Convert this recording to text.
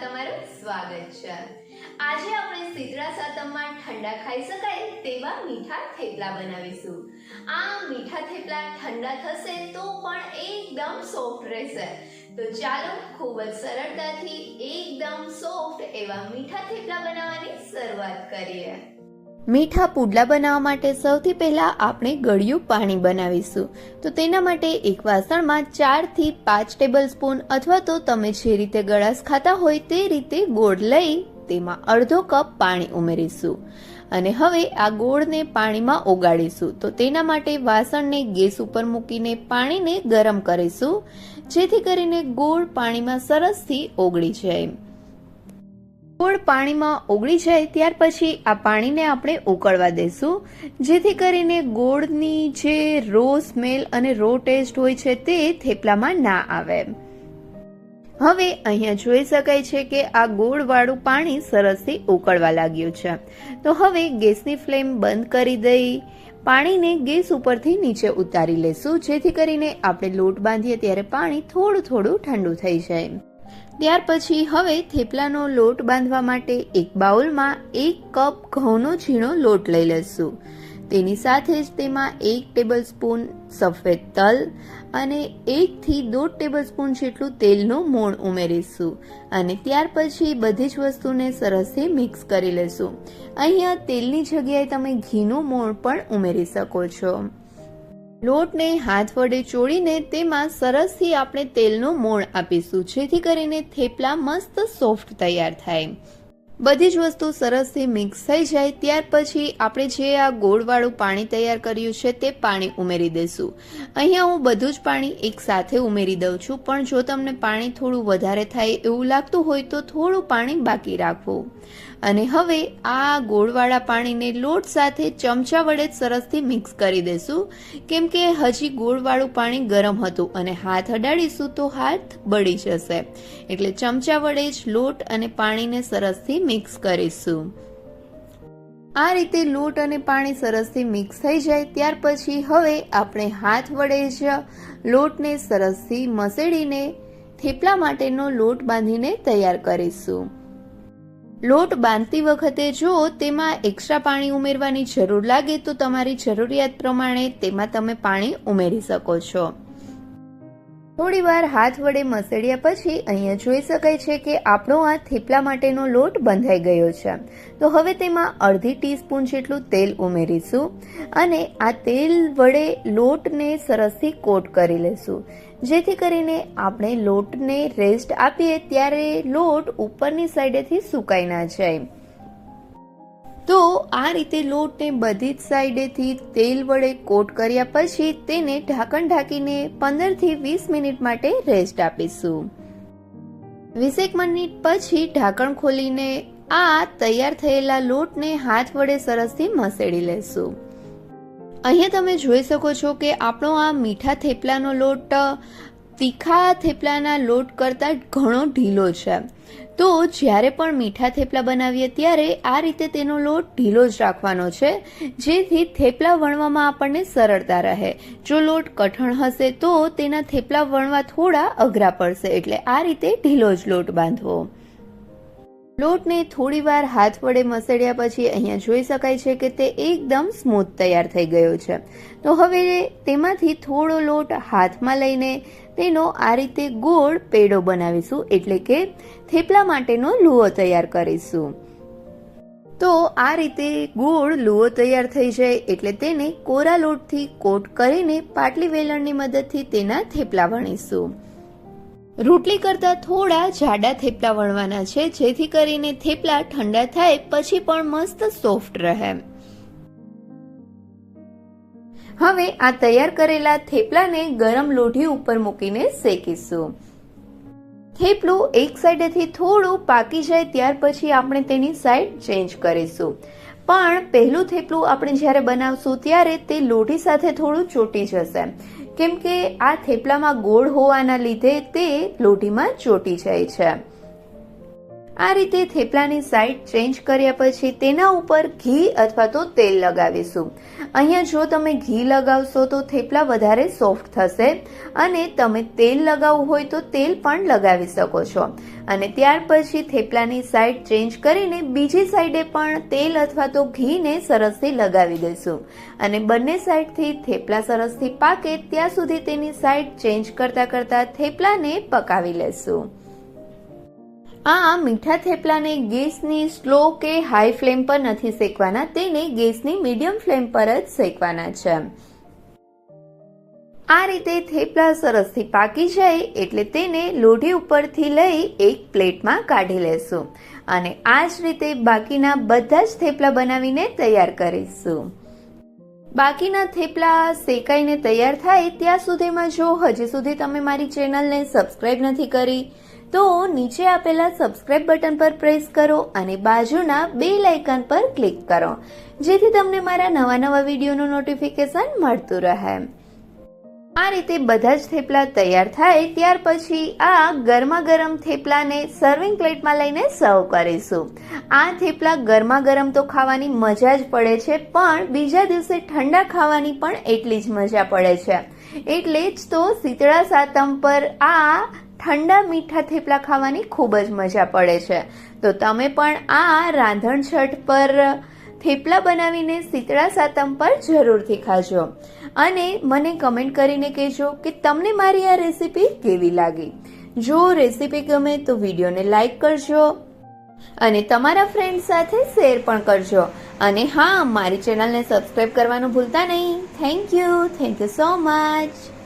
તમારું સ્વાગત છે. આજે આપણે શીતળા સાતમમાં ઠંડા ખાઈ શકાય તેવા મીઠા થેપલા બનાવીશું. આ મીઠા થેપલા ઠંડા થશે તો પણ એકદમ સોફ્ટ રહેશે. તો ચાલો ખૂબ જ સરળતાથી એકદમ સોફ્ટ એવા મીઠા થેપલા બનાવવાની શરૂઆત કરીએ. મીઠા પુડલા બનાવવા માટે સૌથી પહેલા આપણે ગળ્યું પાણી બનાવીશું. તો તેના માટે એક વાસણમાં ચારથી પાંચ ટેબલ સ્પૂન અથવા તો તમે જે રીતે ગળાશ ખાતા હોય તે રીતે ગોળ લઈ તેમાં અડધો કપ પાણી ઉમેરીશું. અને હવે આ ગોળને પાણીમાં ઓગાળીશું. તો તેના માટે વાસણને ગેસ ઉપર મૂકીને પાણીને ગરમ કરીશું, જેથી કરીને ગોળ પાણીમાં સરસથી ઓગળી જાય. ગોળ પાણીમાં ઓગળી જાય ત્યાર પછી આ પાણીને આપણે ઉકળવા દેશું. જેથી કરીને ગોળની જે રો સ્મેલ અને રો ટેસ્ટ હોય છે તે થેપલામાં ના આવે. હવે અહીંયા જોઈ શકાય છે કે આ ગોળવાળું પાણી સરસથી ઉકળવા લાગ્યું છે. તો હવે ગેસની ફ્લેમ બંધ કરી દઈ. પાણીને ગેસ ઉપરથી નીચે ઉતારી લેશું. જેથી કરીને આપણે લોટ બાંધીએ ત્યારે પાણી થોડું થોડું ઠંડુ થઈ જાય. ત્યાર પછી હવે થેપલાનો લોટ બાંધવા માટે એક બાઉલમાં એક કપ ઘઉંનો ઝીણો લોટ લઈ લેશું. તેની સાથે જ તેમાં એક ટેબલ સ્પૂન સફેદ તલ અને એકથી દોઢ ટેબલ સ્પૂન જેટલું તેલનું મોણ ઉમેરીશું અને ત્યાર પછી બધી જ વસ્તુને સરસથી મિક્સ કરી લેશું. અહીંયા તેલની જગ્યાએ તમે ઘીનું મોણ પણ ઉમેરી શકો છો. લોટને હાથ વડે ચોળીને તેમાં સરસથી આપણે તેલનું મોણ આપીશું, જેથી કરીને થેપલા મસ્ત સોફ્ટ તૈયાર થાય. બધી જ વસ્તુ સરસથી મિક્સ થઈ જાય, ત્યાર પછી આપણે જે આ ગોળવાળું પાણી તૈયાર કર્યું છે તે પાણી ઉમેરી દઈશું. અહીંયા હું બધું જ પાણી એકસાથે ઉમેરી દઉં છું, પણ જો તમને પાણી થોડું વધારે થાય એવું લાગતું હોય તો થોડું પાણી બાકી રાખવું. અને હવે આ ગોળવાળા પાણીને લોટ સાથે ચમચા વડે જ સરસથી મિક્સ કરી દેશું. કેમ કે હજી ગોળવાળું પાણી ગરમ હતું અને હાથ અડાડીશું તો હાથ બળી જશે. એટલે ચમચા વડે જ લોટ અને પાણીને સરસથી મિક્સ કરીશું. આ રીતે લોટ અને પાણી સરસથી મિક્સ થઈ જાય ત્યાર પછી હવે આપણે હાથ વડે જ લોટને સરસથી મસેડીને થેપલા માટેનો લોટ બાંધીને તૈયાર કરીશું. લોટ બાંધતી વખતે જો તેમાં એક્સ્ટ્રા પાણી ઉમેરવાની જરૂર લાગે તો તમારી જરૂરિયાત પ્રમાણે તેમાં તમે પાણી ઉમેરી શકો છો. થોડી વાર હાથ વડે મસળ્યા પછી અહીંયા જોઈ શકાય છે કે આપણો આ થેપલા માટેનો લોટ બંધાઈ ગયો છે. તો હવે તેમાં અડધી ટીસ્પૂન જેટલું તેલ ઉમેરીશું અને આ તેલ વડે લોટને સરસથી કોટ કરી લેશું. જેથી કરીને આપણે લોટને રેસ્ટ આપીએ ત્યારે લોટ ઉપરની સાઈડેથી સુકાઈ ના જાય. તો આ રીતે લોટને બધી જ સાઈડેથી તેલ વડે કોટ કર્યા પછી તેને ઢાંકણ ઢાંકીને પંદરથી વીસ મિનિટ માટે રેસ્ટ આપીશું. વીસેક મિનિટ પછી ઢાંકણ ખોલીને આ તૈયાર થયેલા લોટને હાથ વડે સરસથી મસેડી લેશું. અહીંયા તમે જોઈ શકો છો કે આપણો આ મીઠા થેપલાનો લોટ તીખા થેપલાના લોટ કરતાં ઘણો ઢીલો છે. તો જ્યારે પણ મીઠા થેપલા બનાવીએ ત્યારે આ રીતે તેનો લોટ ઢીલો જ રાખવાનો છે, જેથી થેપલા વણવામાં આપણને સરળતા રહે. જો લોટ કઠણ હશે તો તેના થેપલા વણવા થોડા અઘરા પડશે, એટલે આ રીતે ઢીલો જ લોટ બાંધવો. લોટને થોડી વાર હાથ વડે મસળ્યા પછી અહીંયા જોઈ શકાય છે કે તે એકદમ સ્મૂથ તૈયાર થઈ ગયો છે. તો હવે તેમાંથી થોડો લોટ હાથમાં લઈને તેનો આ રીતે ગોળ પેડો બનાવીશું, એટલે કે થેપલા માટેનો લુઓ તૈયાર કરીશું. તો આ રીતે ગોળ લુઓ તૈયાર થઈ જાય, એટલે તેને કોરા લોટથી કોટ કરીને પાટલી વેલણની મદદથી તેના થેપલા વણીશું. રોટલી કરતાં થોડા જાડા થેપલા વણવાના છે, જેથી કરીને થેપલા ઠંડા થાય, પછી પણ મસ્ત સોફ્ટ રહે. હવે આ તૈયાર કરેલા થેપલાને ગરમ લોઢી ઉપર મૂકીને શેકીશું. થેપલું એક સાઈડેથી થોડું પાકી જાય, ત્યાર પછી આપણે તેની સાઈડ ચેન્જ કરીશું. પણ પહેલું થેપલું આપણે જ્યારે બનાવશું ત્યારે તે લોઢી સાથે થોડું ચોટી જશે. કેમ કે આ થેપલામાં ગોળ હોવાના લીધે તે લોઢીમાં ચોટી જાય છે. આ રીતે થેપલાની સાઈડ ચેન્જ કર્યા પછી તેના ઉપર ઘી અથવા તો તેલ લગાવીશું. અહીંયા જો તમે ઘી લગાવશો તો થેપલા વધારે સોફ્ટ થશે અને તમે તેલ લગાવવું હોય તો તેલ પણ લગાવી શકો છો. અને ત્યાર પછી થેપલાની સાઈડ ચેન્જ કરીને બીજી સાઈડે પણ તેલ અથવા તો ઘીને સરસથી લગાવી દઈશું. અને બંને સાઈડથી થેપલા સરસથી પાકે ત્યાં સુધી તેની સાઈડ ચેન્જ કરતાં કરતાં થેપલાને પકાવી લેશું. આ મીઠા થેપલાને ગેસની સ્લો કે હાઈ ફ્લેમ પર નથી શેકવાના, તેને ગેસની મીડિયમ ફ્લેમ પર જ શેકવાના છે. આ રીતે થેપલા સરસથી પાકી જાય એટલે તેને લોઢી ઉપરથી લઈ એક પ્લેટમાં કાઢી લેશું અને આ જ રીતે બાકીના બધા જ થેપલા બનાવીને તૈયાર કરીશું. બાકીના થેપલા શેકાઈને તૈયાર થાય ત્યાં સુધીમાં જો હજી સુધી તમે મારી ચેનલને સબસ્ક્રાઈબ નથી કરી તો નીચે આપેલા સબસ્ક્રાઇબ બટન પર પ્રેસ કરો અને બાજુના બે લાઇકન પર ક્લિક કરો, જેથી તમને મારા નવા નવા વિડીયોનું નોટિફિકેશન મળતું રહે. આ રીતે બધા જ થેપલા તૈયાર થાય ત્યાર પછી આ ગરમા ગરમ થેપલાને સર્વિંગ પ્લેટમાં લઈને સર્વ કરીશું. આ થેપલા ગરમા ગરમ તો ખાવાની મજા જ પડે છે, પણ બીજા દિવસે ઠંડા ખાવાની પણ એટલી જ મજા પડે છે. એટલે જ તો શીતળા સાતમ પર આ ઠંડા મીઠા થેપલા ખાવાની ખૂબ જ મજા પડે છે. તો તમે પણ આ રાંધણ છઠ પર થેપલા બનાવીને શીતળા સાતમ પર જરૂરથી ખાજો. અને મને કમેન્ટ કરીને કહેજો કે તમને મારી આ રેસીપી કેવી લાગી? જો રેસીપી ગમે તો વિડીયોને લાઈક કરજો અને તમારા ફ્રેન્ડ સાથે શેર પણ કરજો. અને હા, મારી ચેનલને સબસ્ક્રાઈબ કરવાનું ભૂલતા નહીં. Thank you. Thank you so much.